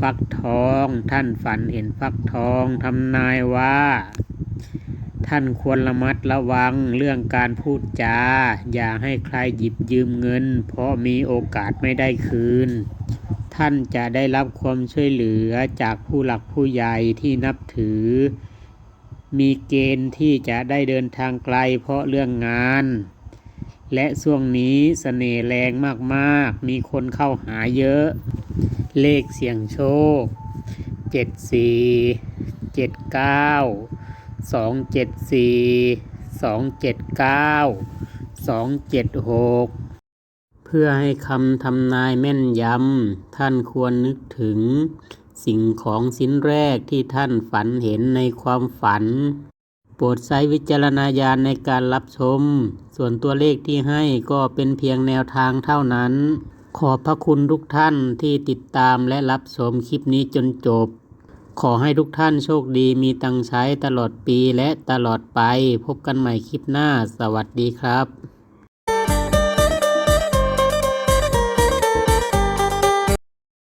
ฟักทอง ท่านฝันเห็นฟักทองทำนายว่า ท่านควรระมัดระวังเรื่องการพูดจา อย่าให้ใครหยิบยืมเงิน เพราะมีโอกาสไม่ได้คืน ท่านจะได้รับความช่วยเหลือจากผู้หลักผู้ใหญ่ที่นับถือ มีเกณฑ์ที่จะได้เดินทางไกลเพราะเรื่องงาน และช่วงนี้เสน่ห์แรงมากๆ มีคนเข้าหาเยอะ เลขเสี่ยงโชคเจ็ดสี่เจ็ดเก้าสองเจ็ดสี่สองเจ็ดเก้าสองเจ็ดหกเพื่อให้คำทำนายแม่นยำ ท่านควรนึกถึงสิ่งของชิ้นแรกที่ท่านฝันเห็นในความฝัน โปรดใช้วิจารณญาณในการรับชม ส่วนตัวเลขที่ให้ก็เป็นเพียงแนวทางเท่านั้น ขอบพระคุณทุกท่านที่ติดตามและรับชมคลิปนี้จนจบ ขอให้ทุกท่านโชคดีมีตังใช้ตลอดปีและตลอดไป พบกันใหม่คลิปหน้า สวัสดีครับ